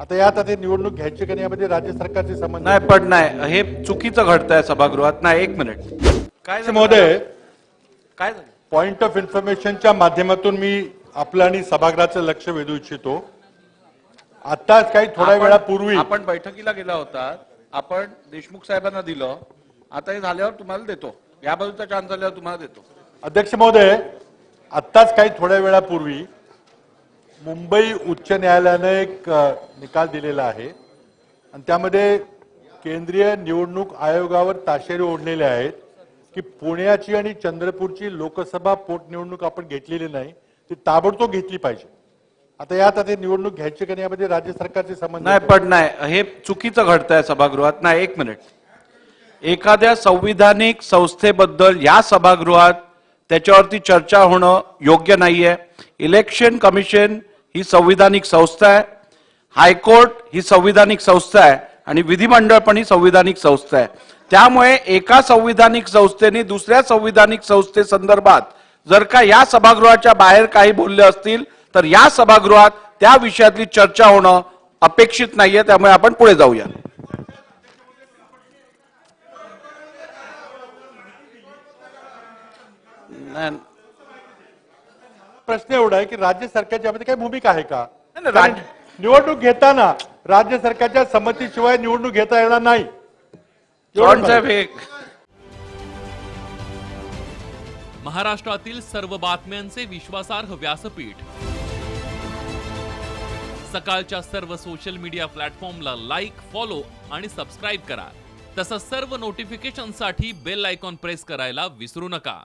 आता यात आता निवडणूक घ्यायची का नाही यामध्ये राज्य सरकारचे संबंध नाही पण नाही हे चुकीचं घडतंय सभागृहात. नाही एक मिनिट. काय? महोदय काय झालं? पॉइंट ऑफ इन्फॉर्मेशनच्या माध्यमातून मी आपलं आणि सभागृहाचं लक्ष वेधू इच्छितो. आताच काही थोड्या वेळापूर्वी आपण बैठकीला गेला होता. आपण देशमुख साहेबांना दिलं. आता हे झाल्यावर तुम्हाला देतो. या बाजूचा चान्स झाल्यावर तुम्हाला देतो. अध्यक्ष महोदय आत्ताच काही थोड्या वेळापूर्वी मुंबई उच्च न्यायालयानं एक निकाल दिलेला आहे. आणि त्यामध्ये केंद्रीय निवडणूक आयोगावर ताशेरे ओढलेले आहेत की पुण्याची आणि चंद्रपूरची लोकसभा पोटनिवडणूक आपण घेतलेली नाही ती ताबडतोब घेतली पाहिजे. आता यात आता निवडणूक घ्यायची का नाही यामध्ये राज्य सरकारचे संबंध नाही पण नाही हे चुकीचं घडतंय सभागृहात. नाही एक मिनिट. एखाद्या संविधानिक संस्थेबद्दल या सभागृहात त्याच्यावरती चर्चा होणं योग्य नाहीये. इलेक्शन कमिशन ही संविधानिक संस्था आहे. हायकोर्ट ही संविधानिक संस्था आहे आणि विधिमंडळ पण ही संविधानिक संस्था आहे. त्यामुळे एका संविधानिक संस्थेने दुसऱ्या संविधानिक संस्थेसंदर्भात जर का या सभागृहाच्या बाहेर काही बोलले असतील तर या सभागृहात त्या विषयातली चर्चा होणं अपेक्षित नाहीये त्यामुळे आपण पुढे जाऊया. नाही, प्रश्न एवढा आहे की राज्य सरकारची यामध्ये काही भूमिका आहे का? निवडणूक घेताना राज्य सरकारच्या संमतीशिवाय निवडणूक घेता येणार नाही. महाराष्ट्रातील सर्व बातम्यांचे विश्वासार्ह व्यासपीठ. सकाळच्या सर्व सोशल मीडिया प्लॅटफॉर्मला लाईक फॉलो आणि सबस्क्राईब करा. तसंच सर्व नोटिफिकेशनसाठी बेल आयकॉन प्रेस करायला विसरू नका.